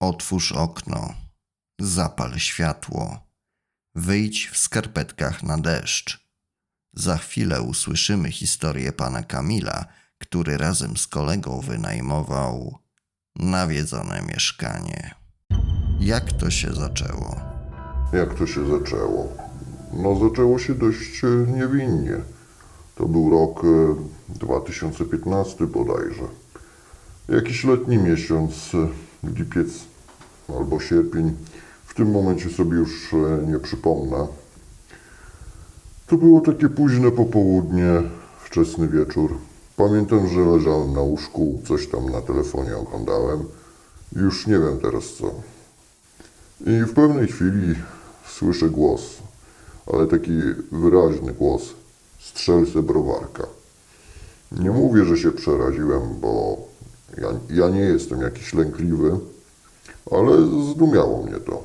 Otwórz okno, zapal światło, wyjdź w skarpetkach na deszcz. Za chwilę usłyszymy historię pana Kamila, który razem z kolegą wynajmował nawiedzone mieszkanie. Jak to się zaczęło? Jak to się zaczęło? No, zaczęło się dość e, niewinnie. To był rok e, 2015 bodajże. Jakiś letni miesiąc, e, lipiec albo sierpień. W tym momencie sobie już e, nie przypomnę. To było takie późne popołudnie, wczesny wieczór. Pamiętam, że leżałem na łóżku, coś tam na telefonie oglądałem. Już nie wiem teraz co. I w pewnej chwili słyszę głos, ale taki wyraźny głos. Strzelce browarka. Nie mówię, że się przeraziłem, bo ja, ja nie jestem jakiś lękliwy, ale zdumiało mnie to.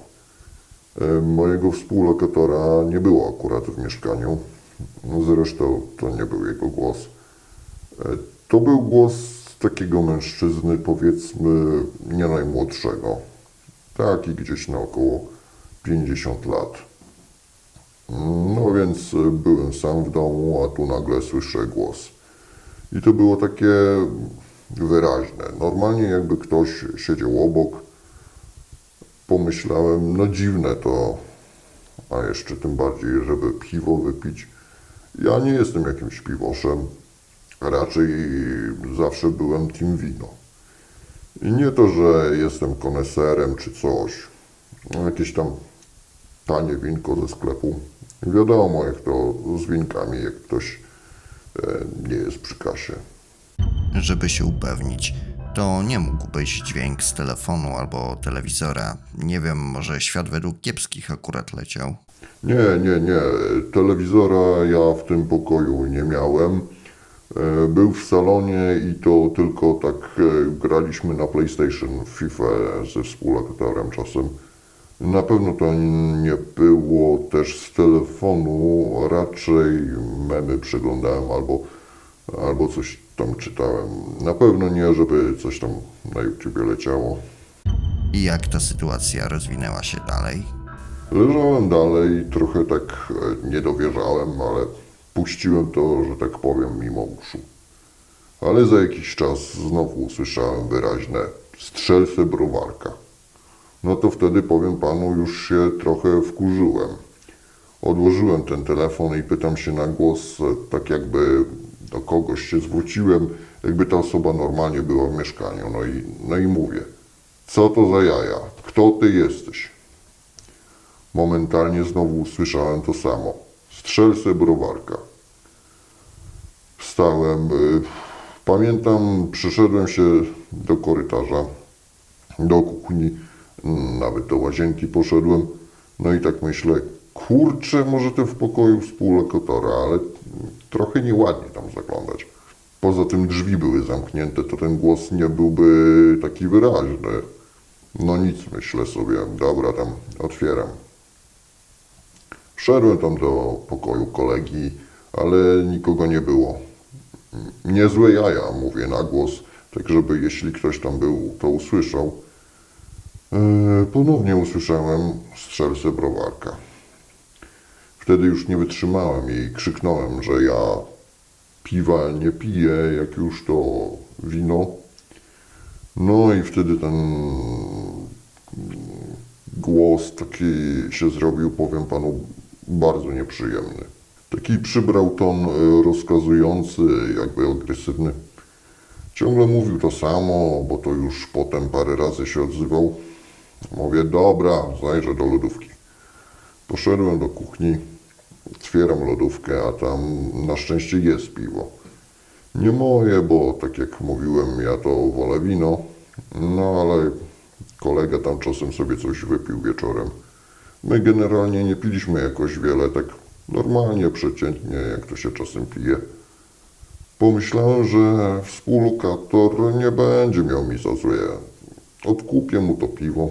E, Mojego współlokatora nie było akurat w mieszkaniu. No Zresztą to nie był jego głos. E, To był głos takiego mężczyzny, powiedzmy, nie najmłodszego. Taki gdzieś na około 50 lat. No więc byłem sam w domu, a tu nagle słyszę głos. I to było takie wyraźne. Normalnie jakby ktoś siedział obok, pomyślałem, no dziwne to, a jeszcze tym bardziej, żeby piwo wypić. Ja nie jestem jakimś piwoszem, raczej zawsze byłem team wino. I nie to, że jestem koneserem czy coś. No, jakieś tam tanie winko ze sklepu. Wiadomo, jak to z winkami, jak ktoś e, nie jest przy kasie. Żeby się upewnić, to nie mógł być dźwięk z telefonu albo telewizora. Nie wiem, może świat według kiepskich akurat leciał. Nie, nie, nie. Telewizora ja w tym pokoju nie miałem. E, Był w salonie i to tylko tak e, graliśmy na PlayStation, FIFA ze współlokatorem czasem. Na pewno to nie było też z telefonu, raczej memy przeglądałem albo, albo coś tam czytałem. Na pewno nie, żeby coś tam na YouTubie leciało. I jak ta sytuacja rozwinęła się dalej? Leżałem dalej, trochę tak e, nie dowierzałem, ale puściłem to, że tak powiem, mimo uszu. Ale za jakiś czas znowu usłyszałem wyraźne strzelce browarka. No to wtedy, powiem panu, już się trochę wkurzyłem. Odłożyłem ten telefon i pytam się na głos, e, tak jakby do kogoś się zwróciłem, jakby ta osoba normalnie była w mieszkaniu. No i, no i mówię, co to za jaja? Kto ty jesteś? Momentalnie znowu usłyszałem to samo. Strzelce browarka. Wstałem. y, Pamiętam, przyszedłem się do korytarza, do kuchni, mm, nawet do łazienki poszedłem. No i tak myślę, kurczę, może ten w pokoju współlokatora, ale trochę nieładnie tam zaglądać. Poza tym drzwi były zamknięte, to ten głos nie byłby taki wyraźny. No nic, myślę sobie, dobra, tam otwieram. Wszedłem tam do pokoju kolegi, ale nikogo nie było. Niezłe jaja, mówię na głos, tak żeby jeśli ktoś tam był, to usłyszał. Eee, ponownie usłyszałem strzelce browarka. Wtedy już nie wytrzymałem i krzyknąłem, że ja piwa nie piję, jak już to wino. No i wtedy ten głos taki się zrobił, powiem panu, bardzo nieprzyjemny. Taki przybrał ton y, rozkazujący, jakby agresywny. Ciągle mówił to samo, bo to już potem parę razy się odzywał. Mówię, dobra, zajrzę do lodówki. Poszedłem do kuchni, otwieram lodówkę, a tam na szczęście jest piwo. Nie moje, bo tak jak mówiłem, ja to wolę wino, no ale kolega tam czasem sobie coś wypił wieczorem. My generalnie nie piliśmy jakoś wiele, tak normalnie, przeciętnie, jak to się czasem pije. Pomyślałem, że współlokator nie będzie miał mi za złe. Odkupię mu to piwo.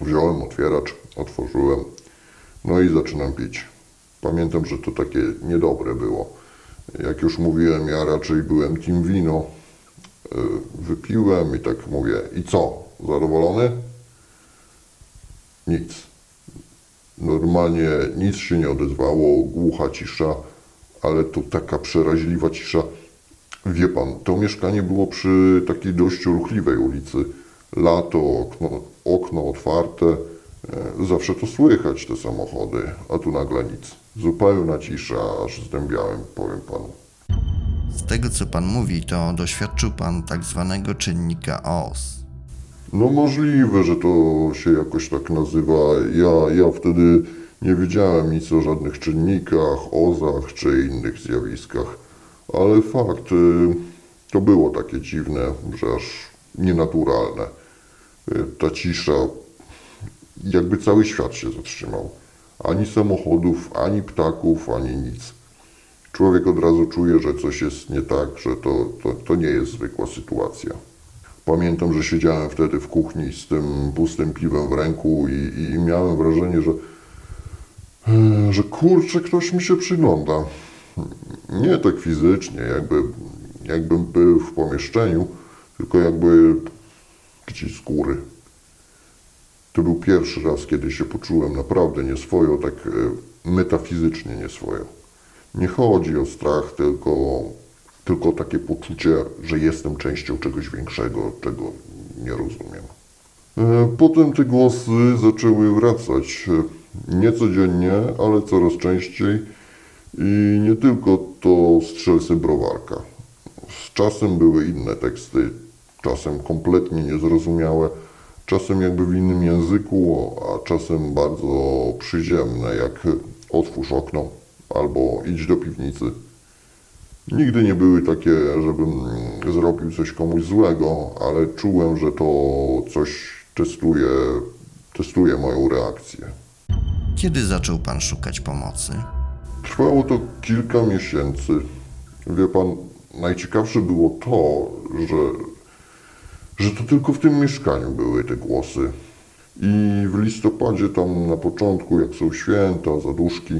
Wziąłem otwieracz, otworzyłem, no i zaczynam pić. Pamiętam, że to takie niedobre było. Jak już mówiłem, ja raczej byłem team wino. Y, Wypiłem i tak mówię, i co? zadowolony? Nic. Normalnie nic się nie odezwało, głucha cisza, ale to taka przeraźliwa cisza. Wie pan, to mieszkanie było przy takiej dość ruchliwej ulicy. Lato, okno, okno otwarte, e, zawsze to słychać, te samochody, a tu nagle nic. Zupełna cisza, aż zdębiałem, powiem panu. Z tego co pan mówi, to doświadczył pan tak zwanego czynnika OS. No możliwe, że to się jakoś tak nazywa. Ja, ja wtedy nie wiedziałem nic o żadnych czynnikach, ozach czy innych zjawiskach. Ale fakt, y, to było takie dziwne, że aż nienaturalne. Y, Ta cisza, jakby cały świat się zatrzymał. Ani samochodów, ani ptaków, ani nic. Człowiek od razu czuje, że coś jest nie tak, że to, to, to nie jest zwykła sytuacja. Pamiętam, że siedziałem wtedy w kuchni z tym pustym piwem w ręku i, i miałem wrażenie, że, że kurczę, ktoś mi się przygląda. Nie tak fizycznie, jakby, jakbym był w pomieszczeniu, tylko jakby gdzieś z góry. To był pierwszy raz, kiedy się poczułem naprawdę nieswojo, tak e, metafizycznie nieswojo. Nie chodzi o strach, tylko, tylko takie poczucie, że jestem częścią czegoś większego, czego nie rozumiem. E, Potem te głosy zaczęły wracać. e, Nie codziennie, ale coraz częściej. I nie tylko to strzelcy browarka. Z czasem były inne teksty, czasem kompletnie niezrozumiałe, czasem jakby w innym języku, a czasem bardzo przyziemne, jak otwórz okno albo idź do piwnicy. Nigdy nie były takie, żebym zrobił coś komuś złego, ale czułem, że to coś testuje, testuje moją reakcję. Kiedy zaczął pan szukać pomocy? Trwało to kilka miesięcy. Wie pan, najciekawsze było to, że, że to tylko w tym mieszkaniu były te głosy. I w listopadzie, tam na początku, jak są święta, zaduszki,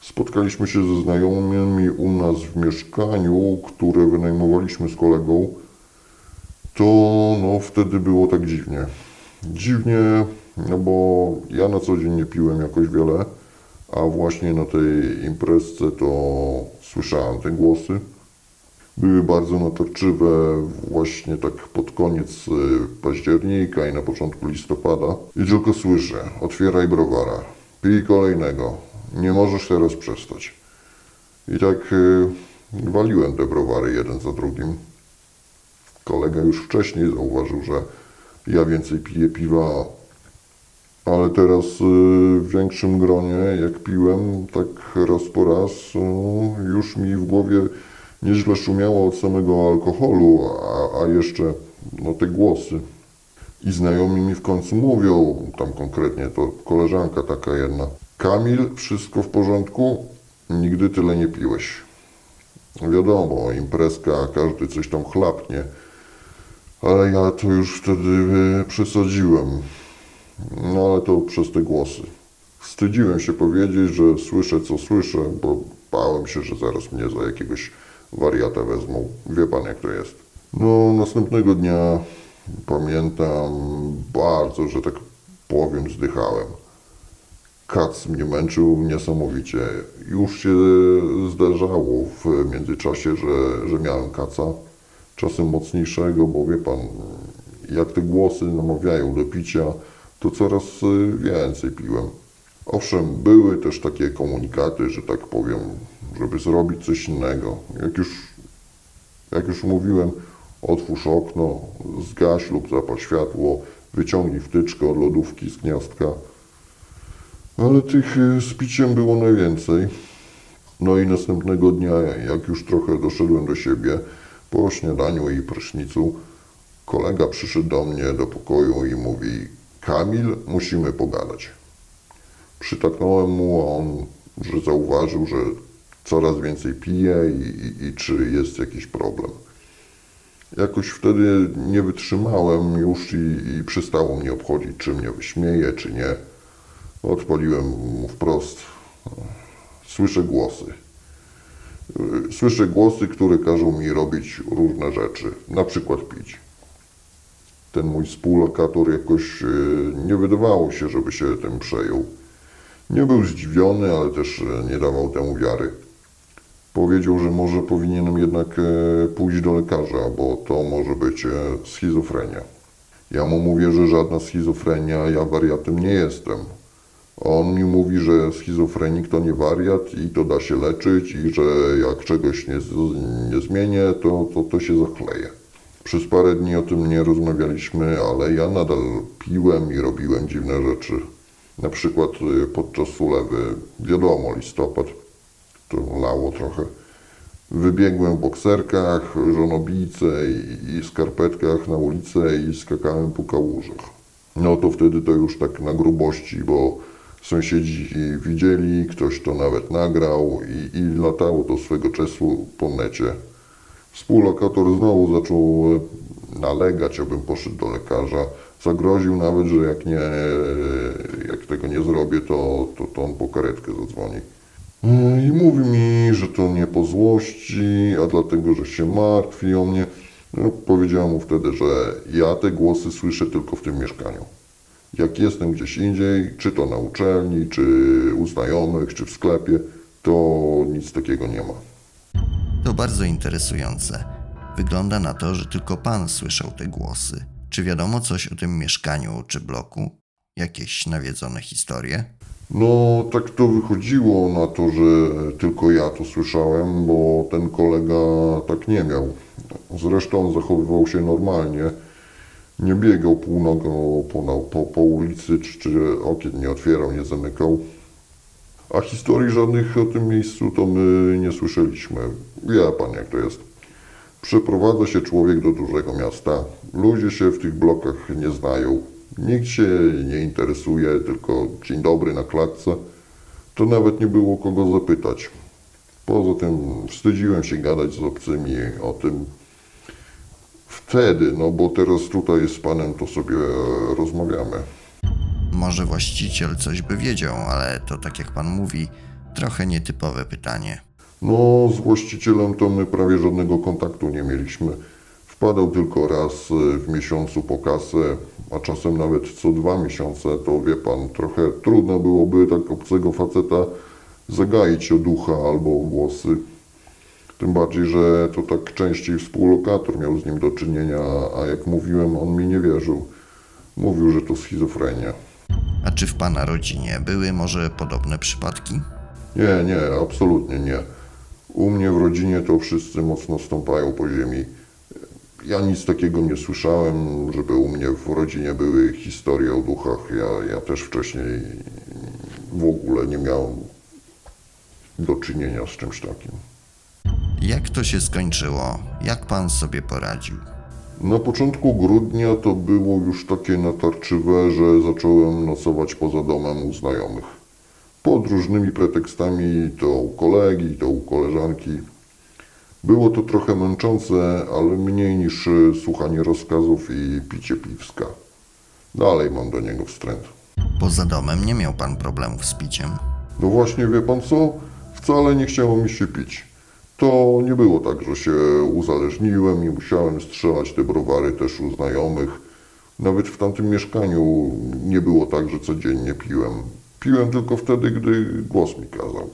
spotkaliśmy się ze znajomymi u nas w mieszkaniu, które wynajmowaliśmy z kolegą. To no wtedy było tak dziwnie. Dziwnie, no bo ja na co dzień nie piłem jakoś wiele, a właśnie na tej imprezce to słyszałem te głosy. Były bardzo natarczywe właśnie tak pod koniec y, października i na początku listopada. I tylko słyszę, otwieraj browara, pij kolejnego, nie możesz teraz przestać. I tak y, waliłem te browary jeden za drugim. Kolega już wcześniej zauważył, że ja więcej piję piwa, ale teraz y, w większym gronie, jak piłem, tak raz po raz, y, już mi w głowie nieźle szumiało od samego alkoholu, a, a jeszcze no, te głosy. I znajomi mi w końcu mówią, tam konkretnie to koleżanka taka jedna, Kamil, wszystko w porządku? Nigdy tyle nie piłeś. Wiadomo, imprezka, każdy coś tam chlapnie, ale ja to już wtedy y, przesadziłem. No ale to przez te głosy. Wstydziłem się powiedzieć, że słyszę co słyszę, bo bałem się, że zaraz mnie za jakiegoś wariata wezmą. Wie pan jak to jest. No następnego dnia pamiętam bardzo, że tak powiem, zdychałem. Kac mnie męczył niesamowicie. Już się zdarzało w międzyczasie, że, że miałem kaca. Czasem mocniejszego, bo wie pan, jak te głosy namawiają do picia, to coraz więcej piłem. Owszem, były też takie komunikaty, że tak powiem, żeby zrobić coś innego. Jak już, jak już mówiłem, otwórz okno, zgaś lub zapal światło, wyciągnij wtyczkę od lodówki z gniazdka. Ale tych y, z piciem było najwięcej. No i następnego dnia, jak już trochę doszedłem do siebie, po śniadaniu i prysznicu, kolega przyszedł do mnie do pokoju i mówi: Kamil, musimy pogadać. Przytaknąłem mu, a on, że zauważył, że coraz więcej pije i, i, i czy jest jakiś problem. Jakoś wtedy nie wytrzymałem już i, i przestało mnie obchodzić, czy mnie wyśmieje, czy nie. Odpaliłem mu wprost. Słyszę głosy. Słyszę głosy, które każą mi robić różne rzeczy, na przykład pić. ten mój współlokator jakoś e, nie wydawało się, żeby się tym przejął. Nie był zdziwiony, ale też e, nie dawał temu wiary. Powiedział, że może powinienem jednak e, pójść do lekarza, bo to może być e, schizofrenia. Ja mu mówię, że żadna schizofrenia, ja wariatem nie jestem. On mi mówi, że schizofrenik to nie wariat i to da się leczyć i że jak czegoś nie, nie zmienię, to, to, to się zachleje. Przez parę dni o tym nie rozmawialiśmy, ale ja nadal piłem i robiłem dziwne rzeczy. Na przykład y, podczas ulewy, wiadomo, listopad, to lało trochę. Wybiegłem w bokserkach, żonobijce i, skarpetkach na ulicę i skakałem po kałużach. No to wtedy to już tak na grubości, bo sąsiedzi widzieli, ktoś to nawet nagrał i, i latało to swego czasu po necie. Współlokator znowu zaczął nalegać, abym poszedł do lekarza. Zagroził nawet, że jak, nie, jak tego nie zrobię, to, to, to on po karetkę zadzwoni. E, I mówi mi, że to nie po złości, a dlatego, że się martwi o mnie. No, powiedziałem mu wtedy, że ja te głosy słyszę tylko w tym mieszkaniu. Jak jestem gdzieś indziej, czy to na uczelni, czy u znajomych, czy w sklepie, to nic takiego nie ma. To bardzo interesujące. Wygląda na to, że tylko pan słyszał te głosy. Czy wiadomo coś o tym mieszkaniu czy bloku? Jakieś nawiedzone historie? No, tak to wychodziło na to, że tylko ja to słyszałem, bo ten kolega tak nie miał. Zresztą zachowywał się normalnie. Nie biegał półnogą po, po, po ulicy, czy, czy okien nie otwierał, nie zamykał. A historii żadnych o tym miejscu to my nie słyszeliśmy. Wie pan, jak to jest. Przeprowadza się człowiek do dużego miasta. Ludzie się w tych blokach nie znają. Nikt się nie interesuje, tylko dzień dobry na klatce. To nawet nie było kogo zapytać. Poza tym wstydziłem się gadać z obcymi o tym wtedy, no bo teraz tutaj z panem to sobie rozmawiamy. Może właściciel coś by wiedział, ale to tak jak pan mówi, trochę nietypowe pytanie. No, z właścicielem to my prawie żadnego kontaktu nie mieliśmy. Wpadał tylko raz e, w miesiącu po kasę, a czasem nawet co dwa miesiące, to wie pan, trochę trudno byłoby tak obcego faceta zagaić o ducha albo o głosy. Tym bardziej, że to tak częściej współlokator miał z nim do czynienia, a jak mówiłem, on mi nie wierzył. Mówił, że to schizofrenia. A czy w pana rodzinie były może podobne przypadki? Nie, nie, absolutnie nie. U mnie w rodzinie to wszyscy mocno stąpają po ziemi. Ja nic takiego nie słyszałem, żeby u mnie w rodzinie były historie o duchach. Ja, ja też wcześniej w ogóle nie miałem do czynienia z czymś takim. Jak to się skończyło? Jak pan sobie poradził? Na początku grudnia to było już takie natarczywe, że zacząłem nocować poza domem u znajomych. Pod różnymi pretekstami, to u kolegi, to u koleżanki. Było to trochę męczące, ale mniej niż e, słuchanie rozkazów i picie piwska. Dalej mam do niego wstręt. Poza domem nie miał pan problemów z piciem. No właśnie, wie pan co? Wcale nie chciało mi się pić. To nie było tak, że się uzależniłem i musiałem strzelać te browary też u znajomych. Nawet w tamtym mieszkaniu nie było tak, że codziennie piłem. Piłem tylko wtedy, gdy głos mi kazał.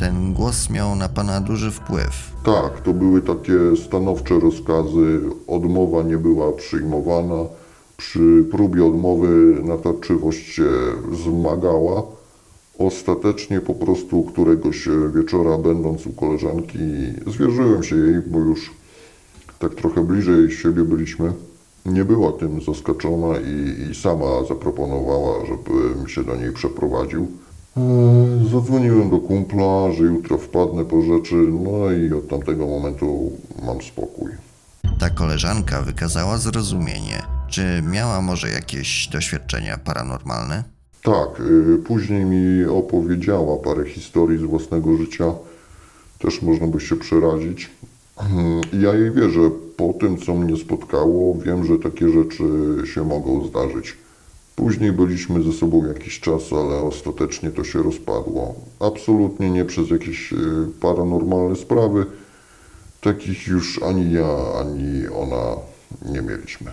Ten głos miał na pana duży wpływ. Tak, to były takie stanowcze rozkazy. Odmowa nie była przyjmowana. Przy próbie odmowy natarczywość się zmagała. Ostatecznie po prostu któregoś wieczora, będąc u koleżanki, zwierzyłem się jej, bo już tak trochę bliżej siebie byliśmy. Nie była tym zaskoczona i, i sama zaproponowała, żebym się do niej przeprowadził. Eee, Zadzwoniłem do kumpla, że jutro wpadnę po rzeczy, no i od tamtego momentu mam spokój. Ta koleżanka wykazała zrozumienie. Czy miała może jakieś doświadczenia paranormalne? Tak, y, później mi opowiedziała parę historii z własnego życia. Też można by się przerazić. I ja jej wierzę. Po tym, co mnie spotkało, wiem, że takie rzeczy się mogą zdarzyć. Później byliśmy ze sobą jakiś czas, ale ostatecznie to się rozpadło. Absolutnie nie przez jakieś y, paranormalne sprawy. Takich już ani ja, ani ona nie mieliśmy.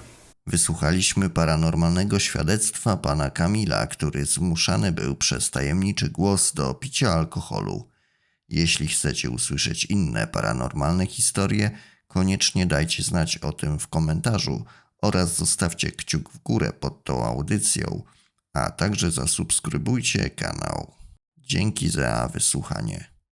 Wysłuchaliśmy paranormalnego świadectwa pana Kamila, który zmuszany był przez tajemniczy głos do picia alkoholu. Jeśli chcecie usłyszeć inne paranormalne historie, koniecznie dajcie znać o tym w komentarzu oraz zostawcie kciuk w górę pod tą audycją, a także zasubskrybujcie kanał. Dzięki za wysłuchanie.